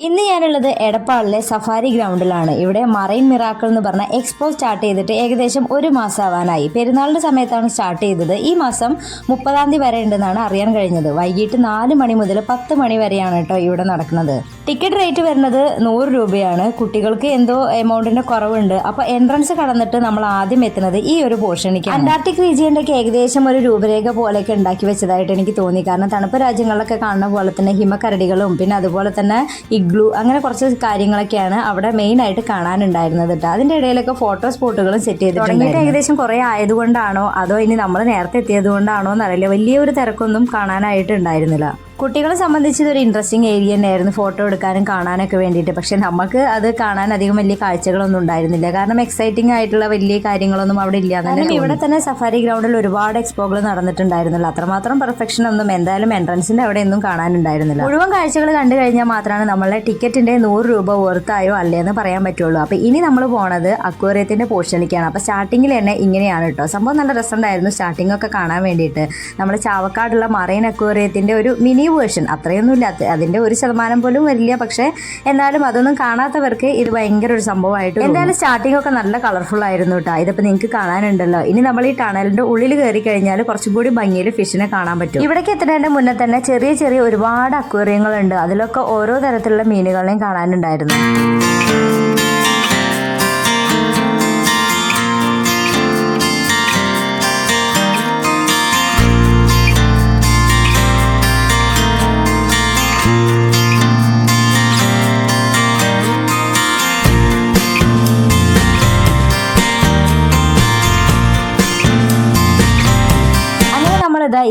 ഇന്ന് ഞാനുള്ളത് എടപ്പാളിലെ സഫാരി ഗ്രൗണ്ടിലാണ്. ഇവിടെ മറൈൻ മിറാക്കിൾ എന്ന് പറഞ്ഞ എക്സ്പോ സ്റ്റാർട്ട് ചെയ്തിട്ട് ഏകദേശം ഒരു മാസം ആവാനായി പെരുന്നാളിന്റെ സമയത്താണ് സ്റ്റാർട്ട് ചെയ്തത്. ഈ മാസം മുപ്പതാം തീയതി വരെ ഉണ്ടെന്നാണ് അറിയാൻ കഴിഞ്ഞത്. വൈകിട്ട് നാല് മണി മുതൽ പത്ത് മണി വരെയാണ് കേട്ടോ ഇവിടെ നടക്കുന്നത്. ടിക്കറ്റ് റേറ്റ് വരുന്നത് നൂറ് രൂപയാണ്. കുട്ടികൾക്ക് എന്തോ എമൗണ്ടിന്റെ കുറവുണ്ട്. അപ്പോൾ എൻട്രൻസ് കടന്നിട്ട് നമ്മൾ ആദ്യം എത്തുന്നത് ഈ ഒരു പോർഷനിക്ക് അന്റാർട്ടിക് റീജിയന്റെ ഒക്കെ ഏകദേശം ഒരു രൂപരേഖ പോലെയൊക്കെ ഉണ്ടാക്കി വെച്ചതായിട്ട് എനിക്ക് തോന്നി. കാരണം തണുപ്പ് രാജ്യങ്ങളിലൊക്കെ കാണുന്ന പോലെ തന്നെ ഹിമക്കരടികളും പിന്നെ അതുപോലെ തന്നെ ഇഗ്ലു അങ്ങനെ കുറച്ച് കാര്യങ്ങളൊക്കെയാണ് അവിടെ മെയിൻ ആയിട്ട് കാണാനുണ്ടായിരുന്നത് കേട്ടോ അതിന്റെ ഇടയിലൊക്കെ ഫോട്ടോ സ്പോട്ടുകളും സെറ്റ് ചെയ്ത് തുടങ്ങിയിട്ട് ഏകദേശം കുറെ ആയതുകൊണ്ടാണോ? അതോ ഇനി നമ്മൾ നേരത്തെ എത്തിയത് കൊണ്ടാണോ എന്നറിയില്ല. വലിയൊരു തിരക്കൊന്നും കാണാനായിട്ട് ഉണ്ടായിരുന്നില്ല കുട്ടികളെ സംബന്ധിച്ച് ഇതൊരു ഇൻട്രസ്റ്റിംഗ് ഏരിയ തന്നെയായിരുന്നു. ഫോട്ടോ എടുക്കാനും കാണാനൊക്കെ വേണ്ടിയിട്ട്. പക്ഷെ നമുക്ക് അത് കാണാൻ അധികം വലിയ കാഴ്ചകളൊന്നും ഉണ്ടായിരുന്നില്ല. കാരണം എക്സൈറ്റിംഗ് ആയിട്ടുള്ള വലിയ കാര്യങ്ങളൊന്നും അവിടെ ഇല്ല കാരണം ഇവിടെ തന്നെ. സഫാരി ഗ്രൗണ്ടിൽ ഒരുപാട് എക്സ്പോകൾ നടന്നിട്ടുണ്ടായിരുന്നില്ല അത്രമാത്രം പെർഫെക്ഷൻ ഒന്നും എന്തായാലും എൻട്രൻസിന്റെ അവിടെ ഒന്നും കാണാനുണ്ടായിരുന്നില്ല. മുഴുവൻ കാഴ്ചകൾ കണ്ടു കഴിഞ്ഞാൽ മാത്രമാണ് നമ്മളെ ടിക്കറ്റിന്റെ നൂറ് രൂപ വർത്തായോ അല്ലേ എന്ന് പറയാൻ പറ്റുള്ളൂ. അപ്പൊ ഇനി നമ്മൾ പോണത് അക്വേറിയത്തിന്റെ പോർഷനിലേക്കാണ് അപ്പൊ സ്റ്റാർട്ടിങ്ങിൽ തന്നെ ഇങ്ങനെയാണ് കേട്ടോ സംഭവം നല്ല രസമുണ്ടായിരുന്നു സ്റ്റാർട്ടിംഗ് ഒക്കെ കാണാൻ വേണ്ടിയിട്ട്. നമ്മൾ ചാവക്കാടുള്ള മറൈൻ അക്വേറിയത്തിന്റെ ഒരു മിനി വേർഷൻ അത്രയൊന്നുമില്ല. അതിന്റെ ഒരു ശതമാനം പോലും വരില്ല. പക്ഷേ എന്നാലും അതൊന്നും കാണാത്തവർക്ക് ഇത് ഭയങ്കര ഒരു സംഭവമായിട്ട് എന്തായാലും സ്റ്റാർട്ടിംഗ് ഒക്കെ നല്ല കളർഫുൾ ആയിരുന്നു കേട്ടോ ഇതിപ്പോ നിങ്ങൾക്ക് കാണാനുണ്ടല്ലോ. ഇനി നമ്മൾ ഈ ടണലിന്റെ ഉള്ളിൽ കയറി കഴിഞ്ഞാൽ കുറച്ചും കൂടി ഭംഗിയിൽ ഫിഷിനെ കാണാൻ പറ്റും. ഇവിടേക്ക് എത്തുന്നതിന്റെ മുന്നേ തന്നെ ചെറിയ ചെറിയ ഒരുപാട് അക്വേറിയങ്ങളുണ്ട് അതിലൊക്കെ ഓരോ തരത്തിലുള്ള മീനുകളെയും കാണാനുണ്ടായിരുന്നു.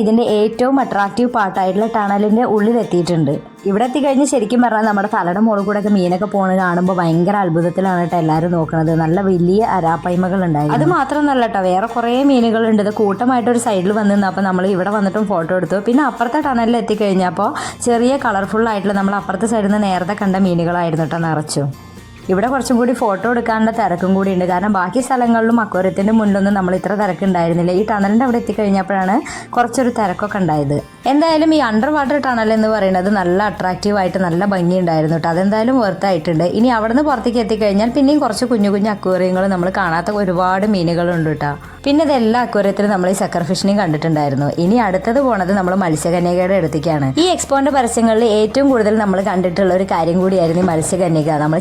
ഇതിന്റെ ഏറ്റവും അട്രാക്റ്റീവ് പാർട്ടായിട്ടുള്ള ടണലിന്റെ ഉള്ളിലെത്തിയിട്ടുണ്ട്. ഇവിടെ എത്തിക്കഴിഞ്ഞ് ശരിക്കും പറഞ്ഞാൽ നമ്മുടെ തലയുടെ മുകളിൽ കൂടെ ഒക്കെ മീനൊക്കെ പോകുന്നത് കാണുമ്പോൾ ഭയങ്കര അത്ഭുതത്തിലാണ് കേട്ടോ എല്ലാവരും നോക്കുന്നത് നല്ല വലിയ അരാപ്പൈമകൾ ഉണ്ടായി അത് മാത്രമൊന്നുമല്ല കേട്ടോ വേറെ കുറേ മീനുകളുണ്ട്. ഇത് കൂട്ടമായിട്ട് ഒരു സൈഡിൽ വന്ന് അപ്പോൾ നമ്മൾ ഇവിടെ വന്നിട്ടും ഫോട്ടോ എടുത്തു. പിന്നെ അപ്പുറത്തെ ടണലിൽ എത്തിക്കഴിഞ്ഞപ്പോൾ ചെറിയ കളർഫുൾ ആയിട്ടുള്ള നമ്മൾ അപ്പുറത്തെ സൈഡിൽ നിന്ന് നേരത്തെ കണ്ട മീനുകളായിരുന്നു കേട്ടോ നിറച്ചു. ഇവിടെ കുറച്ചും കൂടി ഫോട്ടോ എടുക്കാനുള്ള തിരക്കും കൂടി ഉണ്ട് കാരണം ബാക്കി സ്ഥലങ്ങളിലും അക്വരത്തിന്റെ മുന്നിലൊന്നും നമ്മൾ ഇത്ര തിരക്കുണ്ടായിരുന്നില്ല. ഈ ടണലിന്റെ അവിടെ എത്തിക്കഴിഞ്ഞപ്പോഴാണ് കുറച്ചൊരു തിരക്കൊക്കെ ഉണ്ടായത്. എന്തായാലും ഈ അണ്ടർ വാട്ടർ ടണൽ എന്ന് പറയുന്നത് നല്ല അട്രാക്റ്റീവ് ആയിട്ട് നല്ല ഭംഗിയുണ്ടായിരുന്നു കേട്ടോ. അതെന്തായാലും വെർത്തായിട്ടുണ്ട് ഇനി അവിടെ നിന്ന് പുറത്തേക്ക് എത്തിക്കഴിഞ്ഞാൽ പിന്നെയും കുറച്ച് കുഞ്ഞു കുഞ്ഞു അക്വേറിയങ്ങൾ നമ്മൾ കാണാത്ത ഒരുപാട് മീനുകളുണ്ട് കേട്ടോ. പിന്നെ എല്ലാ അക്വേറിയത്തിലും നമ്മൾ ഈ സക്കർ ഫിഷിനെയും കണ്ടിട്ടുണ്ടായിരുന്നു. ഇനി അടുത്തത് പോണത് നമ്മൾ മത്സ്യകന്യകയുടെ അടുത്തേക്കാണ്. ഈ എക്സ്പോന്റെ പരസ്യങ്ങളിൽ ഏറ്റവും കൂടുതൽ നമ്മൾ കണ്ടിട്ടുള്ള ഒരു കാര്യം കൂടിയായിരുന്നു ഈ മത്സ്യകന്യക. നമ്മൾ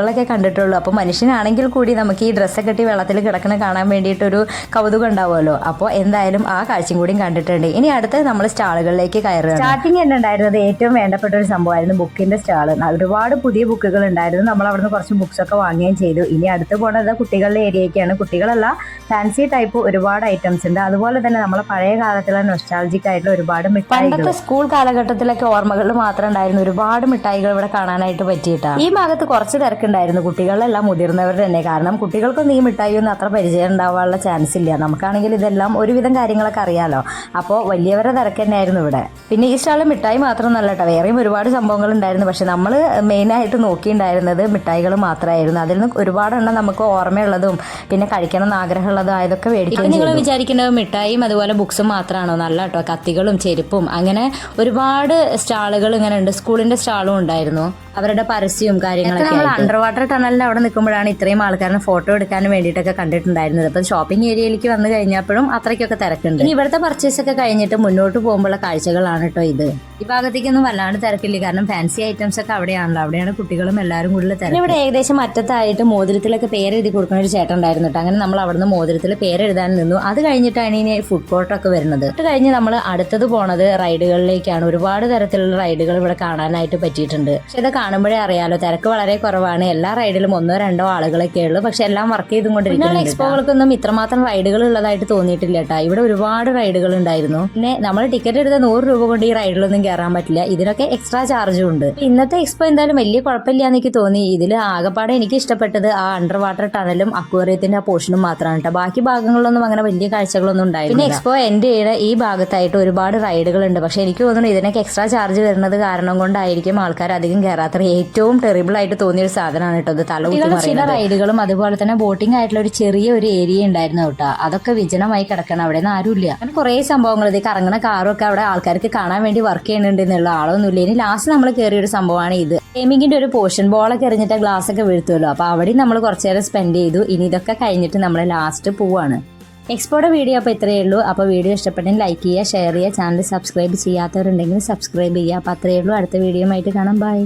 ചിത്രകഥകളൊക്കെ കണ്ടിട്ടുള്ളൂ. അപ്പോൾ മനുഷ്യനാണെങ്കിൽ കൂടി നമുക്ക് ഈ ഡ്രസ്സൊക്കെ കെട്ടി വെള്ളത്തിൽ കിടക്കുന്ന കാണാൻ വേണ്ടിയിട്ടൊരു കൗതുകം ഉണ്ടാവുമല്ലോ. അപ്പോൾ എന്തായാലും ആ കാഴ്ചയും കൂടിയും കണ്ടിട്ടുണ്ട്. ഇനി അടുത്ത നമ്മൾ സ്റ്റാളുകളിലേക്ക് കയറുക സ്റ്റാർട്ടിങ് തന്നെ ഉണ്ടായിരുന്നത് ഏറ്റവും വേണ്ടപ്പെട്ട ഒരു സംഭവമായിരുന്നു ബുക്കിന്റെ സ്റ്റാൾ ഒരുപാട് പുതിയ ബുക്കുകൾ ഉണ്ടായിരുന്നു. നമ്മൾ അവിടെ നിന്ന് കുറച്ച് ബുക്സ് ഒക്കെ വാങ്ങുകയും ചെയ്തു. ഇനി അടുത്ത് പോണത് കുട്ടികളുടെ ഏരിയയ്ക്കാണ് കുട്ടികളല്ല ഫാൻസി ടൈപ്പ് ഒരുപാട് ഐറ്റംസ് ഉണ്ട്. അതുപോലെ തന്നെ നമ്മളെ പഴയ കാലത്തുള്ള നൊസ്റ്റാൾജിക് ആയിട്ടുള്ള ഒരുപാട് മിഠായികൾ. പണ്ടത്തെ സ്കൂൾ കാലഘട്ടത്തിലൊക്കെ ഓർമ്മകൾ മാത്രം ഉണ്ടായിരുന്നു ഒരുപാട് മിഠായികൾ ഇവിടെ കാണാനായിട്ട് പറ്റിയിട്ടാണ് ഈ ഭാഗത്ത് കുറച്ച് തിരക്കുണ്ടായിരുന്നു കുട്ടികളെല്ലാം മുതിർന്നവർ തന്നെ. കാരണം കുട്ടികൾക്കൊന്നും ഈ മിഠായി ഒന്നും അത്ര പരിചയം ഉണ്ടാവാനുള്ള ചാൻസ് ഇല്ല. നമുക്കാണെങ്കിൽ ഇതെല്ലാം ഒരുവിധം കാര്യങ്ങളൊക്കെ അറിയാലോ. അപ്പോൾ വലിയവരെ തിരക്ക് തന്നെയായിരുന്നു ഇവിടെ. പിന്നെ ഈ സ്റ്റാളിൽ മിഠായി മാത്രമൊന്നല്ല കേട്ടോ. വേറെയും ഒരുപാട് സംഭവങ്ങൾ ഉണ്ടായിരുന്നു. പക്ഷെ നമ്മൾ മെയിനായിട്ട് നോക്കിയിട്ടുണ്ടായിരുന്നത് മിഠായികൾ മാത്രമായിരുന്നു. അതിൽ നിന്ന് ഒരുപാടെണ്ണം നമുക്ക് ഓർമ്മയുള്ളതും പിന്നെ കഴിക്കണം എന്ന് ആഗ്രഹമുള്ളതും ആയതൊക്കെ മേടിക്കും നിങ്ങൾ വിചാരിക്കുന്നത് മിഠായിയും അതുപോലെ ബുക്സും മാത്രമാണോ? നല്ല കേട്ടോ. കത്തികളും ചെരുപ്പും. അങ്ങനെ ഒരുപാട് സ്റ്റാളുകൾ ഇങ്ങനെ ഉണ്ട്. സ്കൂളിന്റെ സ്റ്റാളും ഉണ്ടായിരുന്നു. അവരുടെ പരസ്യവും കാര്യങ്ങളൊക്കെ അണ്ടർ വാട്ടർ ടണലിന്റെ അവിടെ നിൽക്കുമ്പോഴാണ് ഇത്രയും ആൾക്കാരെ ഫോട്ടോ എടുക്കാനും വേണ്ടിയിട്ടൊക്കെ കണ്ടിട്ടുണ്ടായിരുന്നത്. അപ്പം ഷോപ്പിംഗ് ഏരിയയിലേക്ക് വന്നു കഴിഞ്ഞപ്പോഴും അത്രയ്ക്കൊക്കെ തിരക്കുണ്ട്. ഇനി ഇവിടുത്തെ പർച്ചേസ് ഒക്കെ കഴിഞ്ഞിട്ട് മുന്നോട്ട് പോകുമ്പോഴുള്ള കാഴ്ചകളാണ് കേട്ടോ ഇത്. ഈ ഭാഗത്തേക്കൊന്നും വല്ലാണ്ട് തിരക്കില്ല. കാരണം ഫാൻസി ഐറ്റംസ് ഒക്കെ അവിടെയാണല്ലോ. അവിടെയാണ് കുട്ടികളും എല്ലാവരും കൂടുതൽ തിരക്ക് ഇവിടെ ഏകദേശം അറ്റത്തായിട്ട് മോതിരത്തിലൊക്കെ പേരെഴുതി കൊടുക്കുന്ന ഒരു ചേട്ടൻ ഉണ്ടായിരുന്നു കേട്ടോ അങ്ങനെ നമ്മൾ അവിടുന്ന് മോതിരത്തിൽ പേരെഴുതാൻ നിന്നു. അത് കഴിഞ്ഞിട്ടാണ് ഇനി ഫുഡ് കോർട്ടൊക്കെ വരുന്നത്. അത് കഴിഞ്ഞ് നമ്മൾ അടുത്തത് പോണത് റൈഡുകളിലേക്കാണ് ഒരുപാട് തരത്തിലുള്ള റൈഡുകൾ ഇവിടെ കാണാനായിട്ട് പറ്റിയിട്ടുണ്ട്. പക്ഷെ കാണുമ്പോഴേ അറിയാലോ തിരക്ക് വളരെ കുറവാണ്. എല്ലാ റൈഡിലും ഒന്നോ രണ്ടോ ആളുകളൊക്കെ ഉള്ളൂ. പക്ഷെ എല്ലാം വർക്ക് ചെയ്തുകൊണ്ടിരിക്കുന്നത് എക്സ്പോകൾക്കൊന്നും ഇത്രമാത്രം റൈഡുകൾ ഉള്ളതായിട്ട് തോന്നിയിട്ടില്ല കേട്ടോ. ഇവിടെ ഒരുപാട് റൈഡുകൾ ഉണ്ടായിരുന്നു. പിന്നെ നമ്മൾ ടിക്കറ്റ് എടുത്ത നൂറ് രൂപ കൊണ്ട് ഈ റൈഡിലൊന്നും കയറാൻ പറ്റില്ല. ഇതിനൊക്കെ എക്സ്ട്രാ ചാർജും ഉണ്ട്. ഇന്നത്തെ എക്സ്പോ എന്തായാലും വലിയ കുഴപ്പമില്ല എനിക്ക് തോന്നി. ഇതിൽ ആകെപ്പാടെ എനിക്ക് ഇഷ്ടപ്പെട്ടത് ആ അണ്ടർ വാട്ടർ ടണലും അക്വേറിയത്തിന്റെ ആ പോർഷനും മാത്രമാണ് കേട്ടോ. ബാക്കി ഭാഗങ്ങളിലൊന്നും അങ്ങനെ വലിയ കാഴ്ചകളൊന്നും ഉണ്ടായില്ല പിന്നെ എക്സ്പോ എന്റെ ചെയ്യണ ഈ ഭാഗത്തായിട്ട് ഒരുപാട് റൈഡുകൾ ഉണ്ട്. പക്ഷെ എനിക്ക് തോന്നുന്നു ഇതിനൊക്കെ എക്സ്ട്രാ ചാർജ് വരുന്നത് കാരണം കൊണ്ടായിരിക്കും ആൾക്കാർ അധികം കയറാത്തത്. യാത്ര ഏറ്റവും ടെറിബിൾ ആയിട്ട് തോന്നിയ ഒരു സാധനമാണ് കേട്ടോ അത് തല ചില റൈഡുകളും അതുപോലെ തന്നെ ബോട്ടിംഗ് ആയിട്ടുള്ള ഒരു ചെറിയ ഒരു ഏരിയ ഉണ്ടായിരുന്നു കേട്ടോ. അതൊക്കെ വിജനമായി കിടക്കണം. അവിടെ നിന്ന് ആരുമില്ല. അങ്ങനെ കുറേ സംഭവങ്ങൾ ഇത് കറങ്ങുന്ന കാറും ഒക്കെ അവിടെ ആൾക്കാർക്ക് കാണാൻ വേണ്ടി വർക്ക് ചെയ്യുന്നുണ്ട് എന്നുള്ള ആളൊന്നുമില്ല. ഇനി ലാസ്റ്റ് നമ്മൾ കയറിയ ഒരു സംഭവമാണ് ഇത്. ഗെയിമിങ്ങിന്റെ ഒരു പോർഷൻ ബോളൊക്കെ എറിഞ്ഞിട്ട് ഗ്ലാസ് ഒക്കെ വീഴ്ത്തുമല്ലോ അപ്പൊ അവിടെ നമ്മൾ കുറച്ചു നേരം സ്പെൻഡ് ചെയ്തു. ഇനി ഇതൊക്കെ കഴിഞ്ഞിട്ട് നമ്മൾ ലാസ്റ്റ് പോവാണ്. എക്സ്പോയുടെ വീഡിയോ അപ്പോൾ ഇത്രയേ ഉള്ളൂ. അപ്പോൾ വീഡിയോ ഇഷ്ടപ്പെട്ടെങ്കിൽ ലൈക്ക് ചെയ്യുക ഷെയർ ചെയ്യുക ചാനൽ സബ്സ്ക്രൈബ് ചെയ്യാത്തവരുണ്ടെങ്കിൽ സബ്സ്ക്രൈബ് ചെയ്യുക. അപ്പോൾ അത്രയേ ഉള്ളൂ. അടുത്ത വീഡിയോ ആയിട്ട് കാണാം. ബൈ